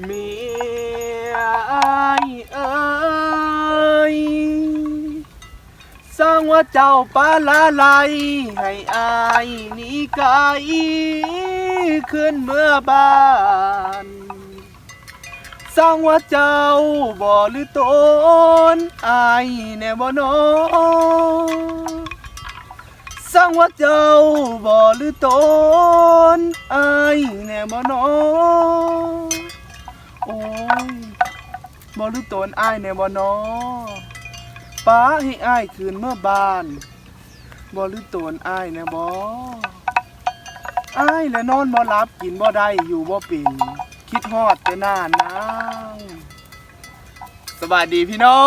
เมียอายเอ้ยสร้างว่าเจ้าปลาลาไหลให้อายหนีไกลขึ้นเมื่อบ้านสร้างว่าเจ้าบ่หรือตนอายแน่บ่นอสร้างว่าเจ้าบ่หรือตนอายแน่บ่นอ โอ้ยบ่หรือตนอายแน่บ่นอป้าให้อายคืนเมื่อบานบ่หรือตนอายแน่บ่อายและนอนบ่หลับกินบ่ได้อยู่บ่เป็นคิดฮอดแต่หน้านางสวัสดีพี่น้อ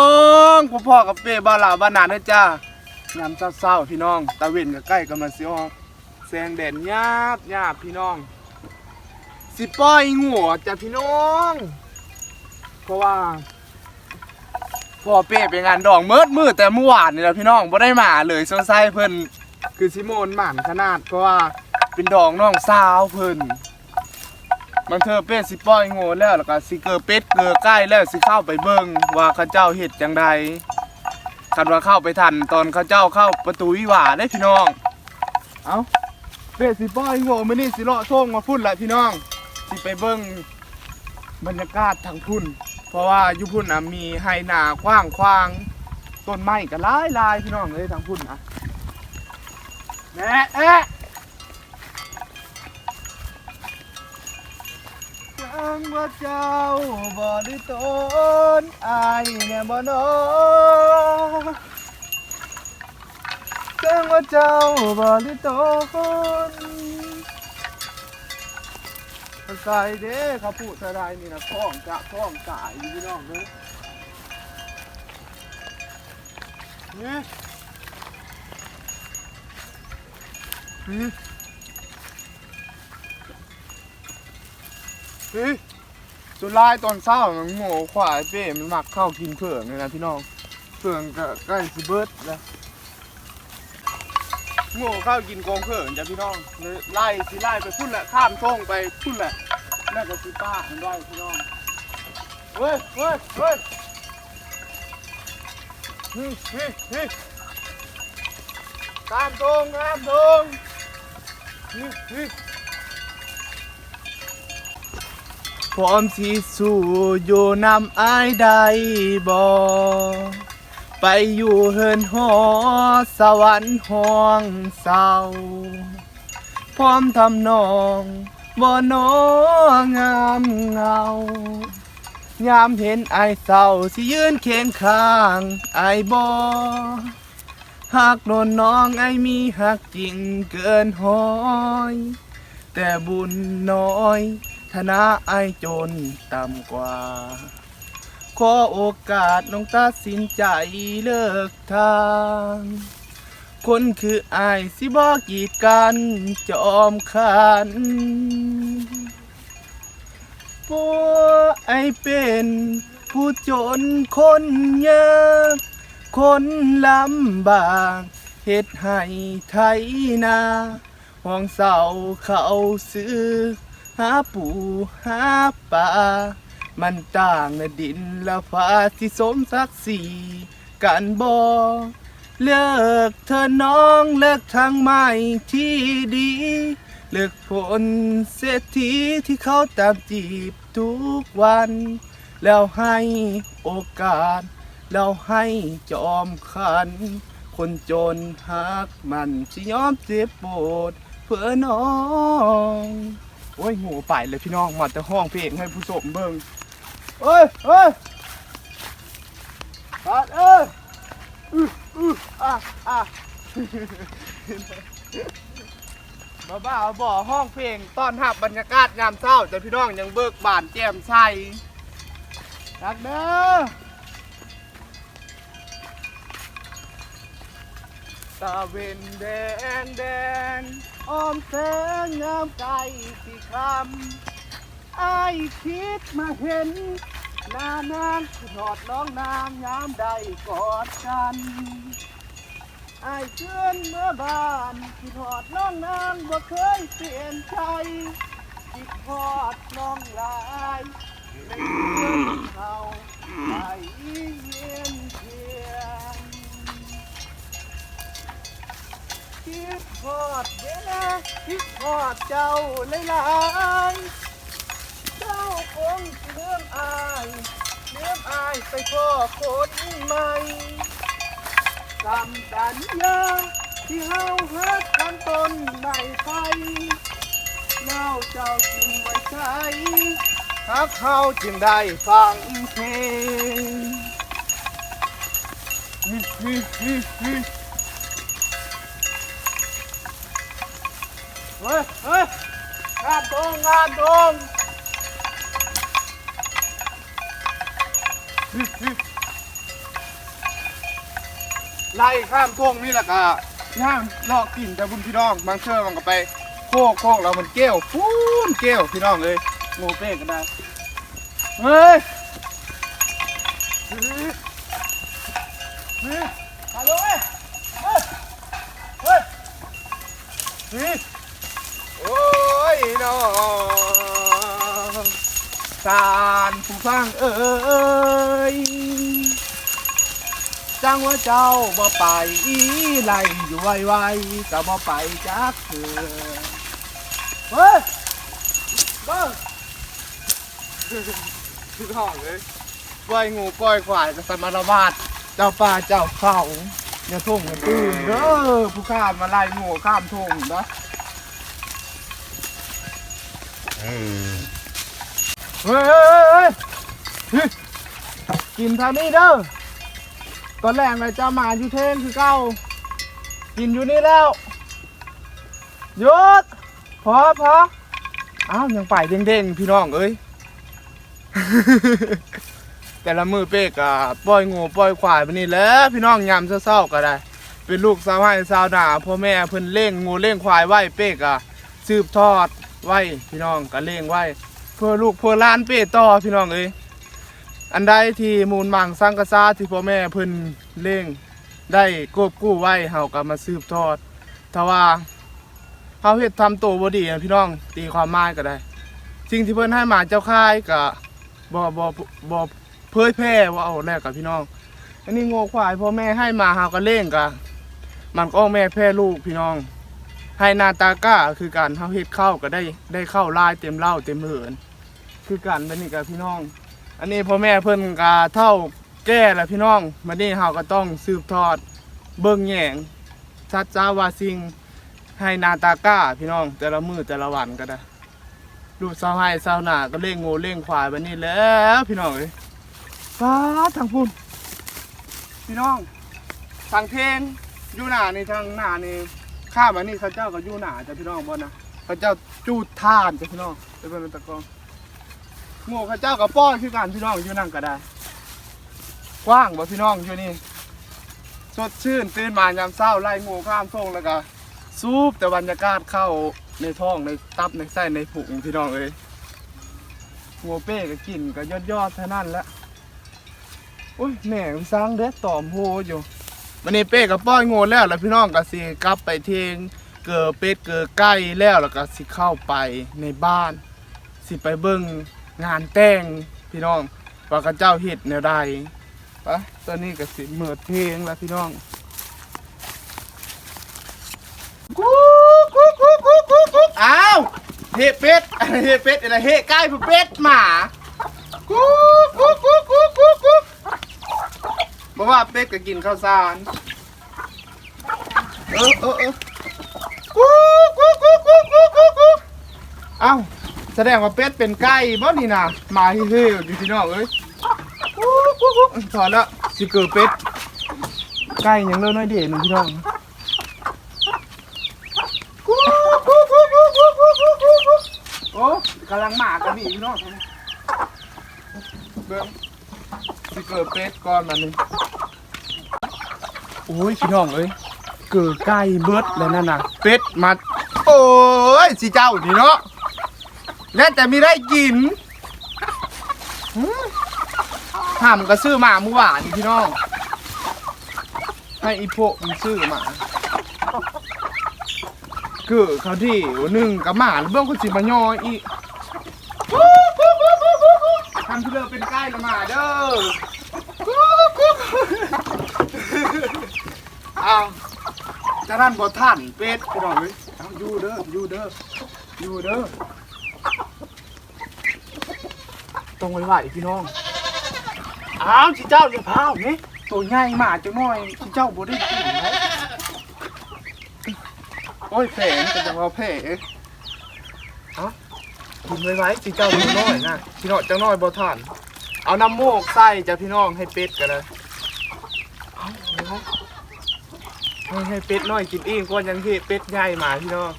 งพ่อพ่อกับเป้บ้านลาบ้านนาเด้อจ้ายามเศร้าๆพี่น้องตะเวนก็ใกล้กำลังสิออกแสงแดดยาบยาบพี่น้อง สิปล่อยงัวจ้ะพี่น้อง เพราะว่าพ่อเป้ไปงานดองเมิดมือแต่เมื่อวานนี่แหละพี่น้องบ่ได้มาเลยสงสัยเพิ่นคือสิโมนหมันขนาด เพราะว่าเป็นดองน้องสาวเพิ่นมันเธอเป็ดสิปล่อยโง่แล้วแล้วก็สิเกอเป็ดเกอใกล้แล้วสิเข้าไปเบิ่งว่าเข้าเจ้าเฮ็ดจังใดคันว่าเข้าไปทันตอนเข้าเจ้าเข้าประตูวิวาได้พี่น้อง เอ้าเป็ดสิปล่อยโง่มื้อนี้สิเลาะโช่งมาพุ่นแหละพี่น้อง สิไปเบิ่งบรรยากาศทางพุ่น เพราะว่าอยู่พุ่นนะมีไฮนากว้างขวางต้นไม้ก็หลายลายพี่น้องเลยทางพุ่นนะแหน่แอะจังว่าเจ้าบ่ได้ตนอายแน่บ่นอจังว่าเจ้าบ่ได้ตน มันใส่เด้เขาพูดเท่าไรนี่นะท้องกะท้องกายอยู่พี่น้องเลยนี่นี่เฮ้ยสุดลายตอนเศร้ามันโง่ขวายเป้มันมักเข้ากินเผื่อกเลยนะพี่น้องเผื่อกก็ใกล้สิเบิดแล้ว โง่เข้ากินกองเผือกจ้ะพี่น้องเลยไล่สิไล่ไปพุ่นแหละข้ามช่องไปพุ่นแหละแล้วก็สิป้ามันได้พี่น้องเฮ้ยเฮ้ยเฮ้ยเฮ้ยเฮ้ยเฮ้ยข้ามตรงข้ามตรงเฮ้ยเฮ้ยพร้อมที่สู้อยู่นำอายใดบ่ ไปอยู่เฮินหอ สวรรค์ห้องเศร้า พร้อมทำนองบ่นองามเงายามเห็นไอเศร้าสิยืนเคียงข้างไอบ่หากโดนน้องไอมีหักจริงเกินห้อย แต่บุญน้อยฐานะไอจนต่ำกว่า ขอโอกาสน้องตัดสินใจเลิกทาง คนคือไอายสิบอกกีดกันจอมขันปัวไอเป็นผู้จนคนยากคนลำบากเฮ็ดให้ไทยนาห้องเสาเขาซื้อ หาปูหาปลา มันต่างดินและฟ้าที่สมศักดิ์ศรีกันบ่เลิกเธอน้องเลิกทางใหม่ที่ดี เลิกผลเศรษฐีที่เขาตามจีบทุกวัน แล้วให้โอกาส แล้วให้จอมขัน คนจนหักมันสิยอมเจ็บปวดเพื่อน้อง โอ้ยหูไปเลยพี่น้องมาแต่ห้องเพลงให้ผู้ชมเบิ่ง เอ้ยเอ้ยบาดเอ้ยอื้ออื้ออะอะบ้าบ้าบ่อห้องเพลงต้อนรับบรรยากาศยามเช้าแต่พี่น้องยังเบิกบานแจ่มใสรักเด้อตาเวนแดงแดงอ้อมแสงงามไกลสีคำ อายคิดมาเห็นหน้านางถอดน้องนางยามใดกอดกันไอายเชื่อนเมื่อบ้านที่ถอดน้องนางบ่เคยเปลี่ยนใจที่ทอดน้องลายเห็นในเมืองเขาไปเวียนเทียนคิดทอดเด้คิดทอดเจ้าหลายๆเจ้าค งเลื่อมอายเลื่อมอายไปพ่อคนใหม่คำสัญญาที่เฮาเฮ็ดกันต้นใบไฟเล่าเจ้าจึงไว้ใช้ฮักเฮาจึงได้ฟังเพลงฮิฮิฮิฮิเฮ้ยเฮ้ยงานตรงงานตรง ไล่ข้ามโค้งนี่แหละก็ย่างลอกกินแต่บุญพี่น้อง บางเชื่อมันก็ไป โคกโคกแล้วมันเกี้ยวฟูนเกี้ยวพี่น้องเลยโง่เป้กันได้เฮ้ยเฮ้ยฮัลโหลเว้ยเฮ้ยเฮ้ยเฮ้ยโอ้ยน้อง สารผู้ฟังเอ้ยจังว่าเจ้าบ่ไปอีไล่อยู่ไวๆก็บ่ไปจักเถื่อเฮ้ยเบิ้งคือห้องเลยปล่อยงูปล่อยควายก็สมารวาดเจ้าป่าเจ้าเขาอย่าทุ่งอย่าตื่นเด้อผู้ข้ามมาไล่งูข้ามทุ่งนะ เฮ้ยเฮ้ยเฮ้ยเฮ้ยกินทางนี้เด้อตอนแรกเลยจะมาอยู่เทนคือเก้า กินอยู่นี่แล้วหยุดพอพออ้าวยังไปเด้งๆพี่น้องเอ้ย แต่ละมือเป๊กอะปล่อยงูปล่อยควายไปนี่แหล้วพี่น้องยามเศร้าๆก็ได้ เป็นลูกสาวให้สาวหนาพ่อแม่เพิ่นเลี้ยงงูเลี้ยงควายไว้เป๊กอะสืบทอดไว้พี่น้องก็เลี้ยงไว้ เพื่อลูกเพื่อล้านเป๊ต่อพี่น้องเอ้ยอันใดที่มูลมังสังกษาที่พ่อแม่เพิ่นเล่งได้กบกู้ไว้เฮาก็มาสืบทอดถ้าว่าเฮาเฮ็ดทำตัวบ่ดีอะพี่น้องตีความหมายก็ได้ สิ่งที่เพิ่นให้มาเจ้าค่ายก็บ่บ่บ่เผยแพร่ว่าเอาแรกกับพี่น้อง อันนี้ง่ควายพ่อแม่ให้มาเฮาก็เล่งก็มันก็แม่แพร่ลูกพี่น้อง ให้นาตาก้าคือการเฮาเฮ็ดข้าวก็ได้ได้ข้าวลายเต็มเล่าเต็มเหิน คือกันเป็นนี่กับพี่น้อง อันนี้พ่อแม่เพิ่นกาเท่าแก่แล้วพี่น้องมานี่เฮาก็ต้องสืบทอด เบิ่งแยงชัดจ้าวาซิงให้นาตาก้าพี่น้อง แต่ละมือแต่ละวันก็ได้ลูกสาวให้สาวหนาก็เล่งงูเล่งควายบันนี้แล้วพี่น้องเอ้ยฟ้าทางพุ่นพี่น้องทางเพลงอยู่หน้านี่ทางหน้านี่ข้ามานี่เขาเจ้าก็อยู่หนาจ้ะพี่น้องบ่นะเขาเจ้าจูดท่านจ้ะพี่น้องเป็นเป็นตะกอง หมูข้าเจ้ากับป้อนคือการพี่น้องอยู่นั่งก็ได้ กว้างบ่พี่น้องอยู่นี่ สดชื่นตื่นมายามเช้าไล่หมูข้ามทงแล้วก็ซูบแต่บรรยากาศเข้าในท้องในตับในไส้ในผุงพี่น้องเอ้ยหัวเป้ก็กินก็ยอดยอดเท่านั้นละโอ้ยแหน่สร้างเด็ดตอมโหอยู่วันนี้เป้กับป้อนงูแล้วแล้วพี่น้องก็สิกลับไปเทงเกิดเป็ดเกิดไก่แล้วแล้วก็สิเข้าไปในบ้าน สิไปเบิ่ง งานแต่งพี่น้องว่าเขาเจ้าเฮ็ดแนวใดปะตอนนี้ก็สิเมิดเพลงแล้วพี่น้องกูกูกูกูกูกูอ้าวเฮเป็ดอะไรเฮเป็ดอะไรเฮไก่ผู้เป็ดหมากูกูกูกูกูกูบอกว่าเป็ดก็กินข้าวสารเออเออเออกูกูกูกูกูกูกูเอ้า แสดงว่าเป็ดเป็นไก่บ่นี่นะมาเฮ้ยดูที่นอกเอ้ยถอดแล้วสิเกิดเป็ดไก่ยังเล่นน้อยเด่นพี่น้องโอ้กำลังหมากันนี่พี่น้องเบิ้งสิเกิดเป็ดก่อนมันนี่โอ้ยพี่น้องเอ้ยเกิดไก่เบิดแล้วนั่นน่ะเป็ดมาโอ้ยสิเจ้านี่เนาะ แล้วแต่มีได้กินหืมห่ำก็ซื้อมาเมื่อวานนี่พี่น้อง ให้อีโพะมันซื้อมาคือเขาที่หนึ่งกับหมาเบื้องคนสิมาย่ออีกทำเด้อกุ๊กกุ๊กอ้าวจะนั่นบ่ท่านเป็ดพี่น้องเอ้ยเอาอยู่เด้ออยู่เด้ออยู่เด้อ ต้องไว้ไหวพี่น้อง อ้าวชิเจ้าอย่าพาวนี่ตัวใหญ่มาจังหน่อยชิเจ้าบ่ได้กินไหมโอ้ยแผลนี่ก็จะว่าแผลเอ้ากินไว้ไว้ชิเจ้าตัวน้อยนะพี่น้องจังน้อยบ่ทาน เอาน้ำโมกใส่จ้ะพี่น้องให้เป็ดกันเลยเอาให้เป็ดน้อยกินเองก่อนยังที่เป็ดใหญ่มาพี่น้อง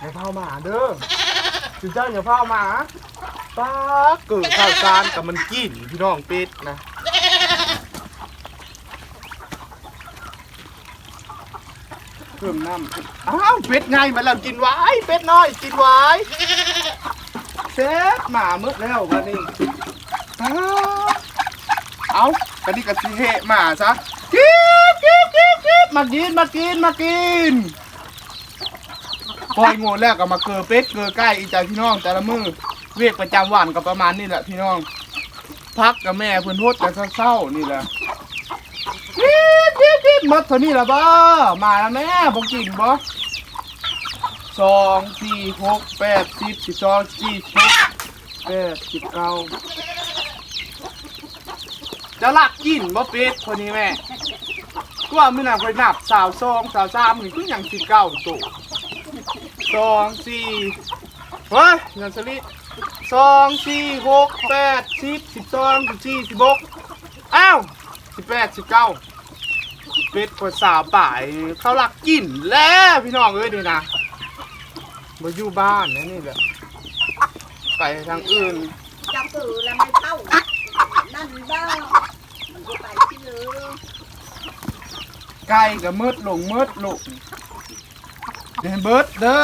อย่า เผาหมาเด้อถึงเจ้าอย่าเผาหมาป้าเกิดข้าวสารกับมันกินพี่น้องเป็ดนะเพิ่มน้ำอ้าวเป็ดไงมาแล้วกินไว้เป็ดน้อยกินไว้เซฟหมามึดแล้ววันนี้อ้าวเอากระดิกกระสิเหะมาซะกินกินกินกินมากินมากินมากิน ปล่อยงูแล้วก็มาเกลือเป็ดเกลือไก่อีจ่าพี่น้อง แต่ละมือเวียกประจำวันก็ประมาณนี้แหละพี่น้องพักกับแม่เพื่อนโทษแต่เศร้าๆนี่แหละกินกินกินหมัดเท่านี้ละบ้ามาแล้วแม่บอกกินบ่สองสี่หกแปดสิบสิบสองสี่สิบหกแปดสิบเก้าจะลักกินบ่เป็ดคนนี้แม่ก็ว่ามื่อน่ะคอยนับสาวสองสาวสามนี่คืออย่างสิเก้าตัว สองสี่เฮ้ยเงินสลิดสองสี่หกแปดสิบสิบสองสิบสี่สิบหกอ้าวสิบแปดสิบเก้าเป็ดคนสาวป่ายเขาหลักกินแล้วพี่น้องเอ้ยนี่นะมาอยู่บ้านนะนี่แหละไปทางอื่นจับปือแล้วไม่เข้านั่นบ้ามันจะไปที่เลยไก่ก็มืดลงมืดลง เดนเบิร์ดเด้อ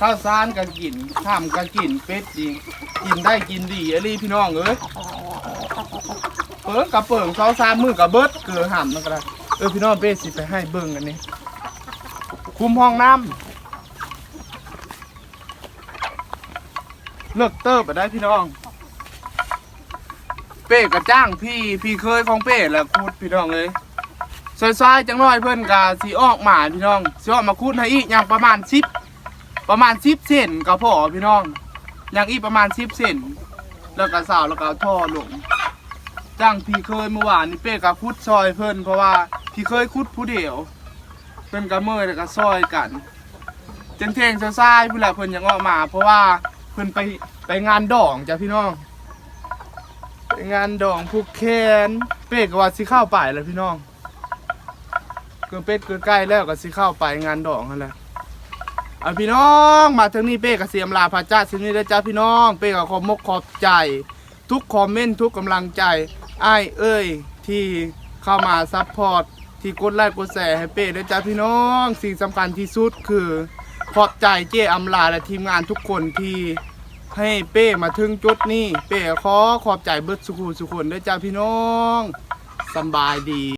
ข้าวสารก็กินข้ามก็กินเป็ดจริงกินได้กินดีอะไรพี่น้องเอ้ยเปิงกับเปิงเช้าสามมือกับเบิร์ดเกลือห่ำนั่นก็ได้เออพี่น้องเป็ดสิไปให้เบิ่งอันนี้คุมห้องน้ำเลิกเติบไปได้พี่น้อง เป้กระจ้างพี่พี่เคยของเป้แหละคูดพี่น้องเลย ซอยๆจังน้อยเพื่อนกาสีออกมาพี่น้องสีออกมาคูดให้อีกอย่างประมาณสิบประมาณสิบเซนก็พอพี่น้องอย่างอีกประมาณสิบเซนแล้วก็สาวแล้วก็ท่อลงจ้างพี่เคยเมื่อวานนี่เป้กับคุดซอยเพื่อนเพราะว่าพี่เคยคุดผู้เดียวเพื่อนกับเมื่อยแล้วก็ซอยกันเจงเทงๆซายๆพี่ละเพื่อนยังออกมา เพราะว่าเพื่อนไปไปงานดองจ้ะพี่น้อง ไปงานดองผูกแขนเป็ดก็ว่าสิเข้าไปแล้วพี่น้อง กินเป็ดเกินใกล้แล้วก็สิเข้าไปงานดองนั่นแหละเอาพี่น้องมาถึงนี้เป้กับเสียมลาพระเจ้าสินี้ได้จ้าพี่น้อง เป้กับขอบมกขอบใจ ทุกคอมเมนต์ทุกกำลังใจไอ้เอ้ย ที่เข้ามาซัพพอร์ตที่กดไลค์กดแชร์ให้เป้ด้วยจ้าพี่น้อง สิ่งสำคัญที่สุดคือขอบใจเจ้อำลาและทีมงานทุกคนที่ให้เป้มาถึงจุดนี้ เป้ขอขอบใจเบิดสุขุสุขคนด้วยจ้าพี่น้องสบายดี